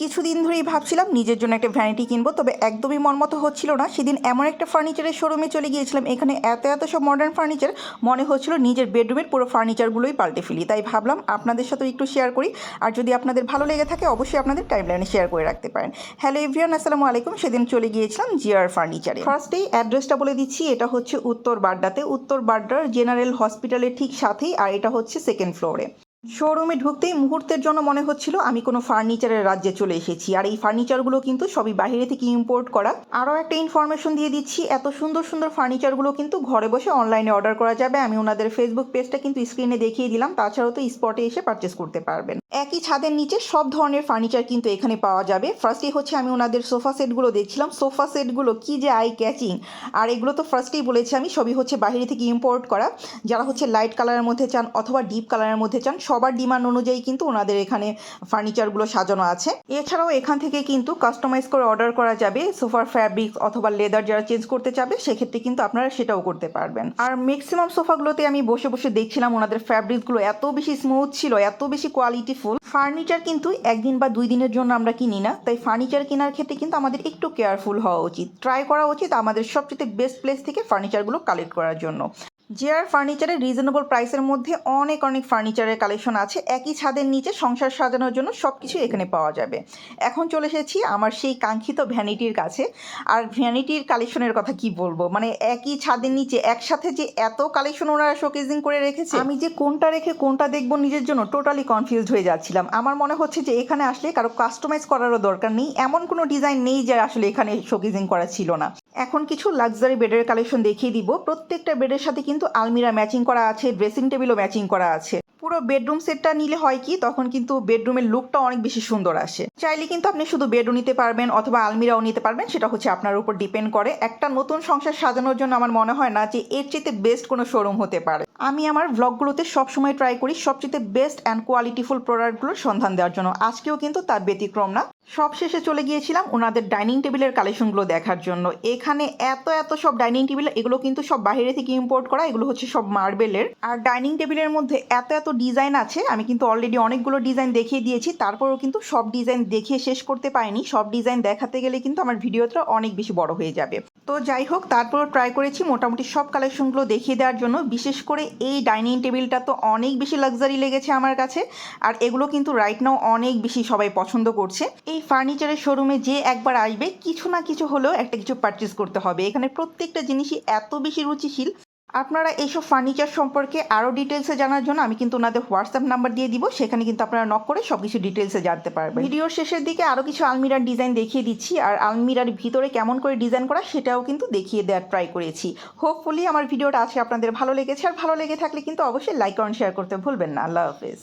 কিছুদিন ধরেই ভাবছিলাম নিজের জন্য একটা ভ্যানিটি কিনবো, তবে একদমই মন মতো হচ্ছিল না। সেদিন এমন একটা ফার্নিচারের শোরুমে চলে গিয়েছিলাম, এখানে এত এত সব মডার্ন ফার্নিচার মনে হচ্ছিল নিজের বেডরুমের পুরো ফার্নিচারগুলোই পাল্টে ফেলি। তাই ভাবলাম আপনাদের সাথে একটু শেয়ার করি, আর যদি আপনাদের ভালো লেগে থাকে, অবশ্যই আপনাদের টাইমলাইনে শেয়ার করে রাখতে পারেন। হ্যালো এভরিয়ান আসসালামু আলাইকুম। সেদিন চলে গিয়েছিলাম জিআর ফার্নিচারে ফার্স্টেই অ্যাড্রেসটা বলে দিচ্ছি, এটা হচ্ছে উত্তর বাড্ডাতে। উত্তর বাড্ডার জেনারেল হসপিটালের ঠিক সাথেই, আর এটা হচ্ছে সেকেন্ড ফ্লোরে শোরুমে ঢুকতেই মুহূর্তের জন্য মনে হচ্ছিল আমি কোনো ফার্নিচারের রাজ্যে চলে এসেছি। আর এই ফার্নিচারগুলো কিন্তু সবই বাইরে থেকে ইম্পোর্ট করা। আরও একটা ইনফরমেশন দিয়ে দিচ্ছি, এত সুন্দর সুন্দর ফার্নিচারগুলো কিন্তু ঘরে বসে অনলাইনে অর্ডার করা যাবে। আমি ওনাদের ফেসবুক পেজটা কিন্তু স্ক্রিনে দেখিয়ে দিলাম। তাছাড়াও তো স্পটে এসে পারচেস করতে পারবেন। একই ছাদের নিচে সব ধরনের ফার্নিচার কিন্তু এখানে পাওয়া যাবে। ফার্স্টেই হচ্ছে আমি ওনাদের সোফা সেটগুলো দেখছিলাম। সোফা সেটগুলো কি যে আই ক্যাচিং আর এগুলো তো ফার্স্টেই বলেছি আমি, সবই হচ্ছে বাইরে থেকে ইম্পোর্ট করা। যারা হচ্ছে লাইট কালারের মধ্যে চান অথবা ডিপ কালারের মধ্যে চান, সবার ডিমান্ড অনুযায়ী কিন্তু ওনাদের এখানে ফার্নিচারগুলো সাজানো আছে। এছাড়াও এখান থেকে কিন্তু কাস্টমাইজ করে অর্ডার করা যাবে। সোফার ফ্যাব্রিক অথবা লেদার যারা চেঞ্জ করতে চাবে, সেক্ষেত্রে কিন্তু আপনারা সেটাও করতে পারবেন। আর ম্যাক্সিমাম সোফাগুলোতে আমি বসে বসে দেখছিলাম ওনাদের ফ্যাব্রিকগুলো এত বেশি স্মুথ ছিল, এত বেশি কোয়ালিটিফুল ফার্নিচার কিন্তু একদিন বা দুই দিনের জন্য আমরা কিনি না, তাই ফার্নিচার কেনার ক্ষেত্রে কিন্তু আমাদের একটু কেয়ারফুল হওয়া উচিত। ট্রাই করা উচিত আমাদের সবচেয়ে বেস্ট প্লেস থেকে ফার্নিচারগুলো কালেক্ট করার জন্য। জেআর ফার্নিচারের রিজনেবল প্রাইসের মধ্যে অনেক অনেক ফার্নিচারের কালেকশন আছে। একই ছাদের নিচে সংসার সাজানোর জন্য সব কিছু এখানে পাওয়া যাবে। এখন চলে এসেছি আমার সেই কাঙ্ক্ষিত ভ্যানিটির কাছে। আর ভ্যানিটির কালেকশনের কথা কি বলব? মানে একই ছাদের নিচে একসাথে যে এত কালেকশন ওনারা শোকেজিং করে রেখেছে, আমি যে কোনটা রেখে কোনটা দেখব নিজের জন্য টোটালি কনফিউজড হয়ে যাচ্ছিলাম। আমার মনে হচ্ছে যে এখানে আসলে কারও কাস্টমাইজ করারও দরকার নেই। এমন কোনো ডিজাইন নেই যে আসলে এখানে শোকেজিং করা ছিল না। এখন কিছু লাক্সারি বেডের কালেকশন দেখিয়ে দিব। প্রত্যেকটা বেডের সাথে কিন্তু আলমিরা ম্যাচিং করা আছে ড্রেসিং টেবিলও ম্যাচিং করা আছে। পুরো বেডরুম সেটটা নিলে হয় কি, তখন কিন্তু বেডরুমের লুকটা অনেক বেশি সুন্দর আসে। চাইলে কিন্তু আপনি শুধু বেডও নিতে পারবেন অথবা আলমিরাও নিতে পারবেন, সেটা হচ্ছে আপনার উপর ডিপেন্ড করে। একটা নতুন সংসার সাজানোর জন্য আমার মনে হয় না যে এর চেয়ে বেস্ট কোনো শোরুম হতে পারে। আমি আমার ব্লগগুলোতে সবসময় ট্রাই করি সবচেয়ে বেস্ট অ্যান্ড কোয়ালিটিফুল প্রোডাক্টগুলোর সন্ধান দেওয়ার জন্য। আজকেও কিন্তু তার ব্যতিক্রম না। সব শেষে চলে গিয়েছিলাম ওনাদের ডাইনিং টেবিলের কালেকশনগুলো দেখার জন্য। এখানে এত এত সব ডাইনিং টেবিল এগুলো কিন্তু সব বাইরে থেকে ইম্পোর্ট করা, এগুলো হচ্ছে সব মার্বেলের আর ডাইনিং টেবিলের মধ্যে এত এত ডিজাইন আছে, আমি কিন্তু অলরেডি অনেকগুলো ডিজাইন দেখিয়ে দিয়েছি, তারপরেও কিন্তু সব ডিজাইন দেখিয়ে শেষ করতে পারিনি। সব ডিজাইন দেখাতে গেলে কিন্তু আমার ভিডিওটা অনেক বেশি বড় হয়ে যাবে। তো যাই হোক তারপর ট্রাই করেছি। মোটামুটি সব কালেকশনগুলো দেখিয়ে দেওয়ার জন্য। বিশেষ করে এই ডাইনিং টেবিলটা তো অনেক বেশি লাক্সারি লেগেছে আমার কাছে। আর এগুলো কিন্তু রাইট নাও অনেক বেশি সবাই পছন্দ করছে। এই ফার্নিচারের শোরুমে যে একবার আসবে, কিছু না কিছু হলেও একটা কিছু পারচেস করতে হবে। এখানে প্রত্যেকটা জিনিসই এত বেশি রুচিশীল। আপনারা এইসব ফার্নিচার সম্পর্কে আরও ডিটেলসে জানার জন্য আমি কিন্তু ওনাদের হোয়াটসঅ্যাপ নাম্বার দিয়ে দিব, সেখানে কিন্তু আপনারা নক করে সব কিছু ডিটেলসে জানতে পারবেন। ভিডিওর শেষের দিকে আরও কিছু আলমিরার ডিজাইন দেখিয়ে দিচ্ছি, আর আলমিরার ভিতরে কেমন করে ডিজাইন করা সেটাও কিন্তু দেখিয়ে দেওয়ার ট্রাই করেছি। হোপফুলি আমার ভিডিওটা আছে আপনাদের ভালো লেগেছে, আর ভালো লেগে থাকলে কিন্তু অবশ্যই লাইক অন শেয়ার করতে ভুলবেন না। আল্লাহ হাফেজ।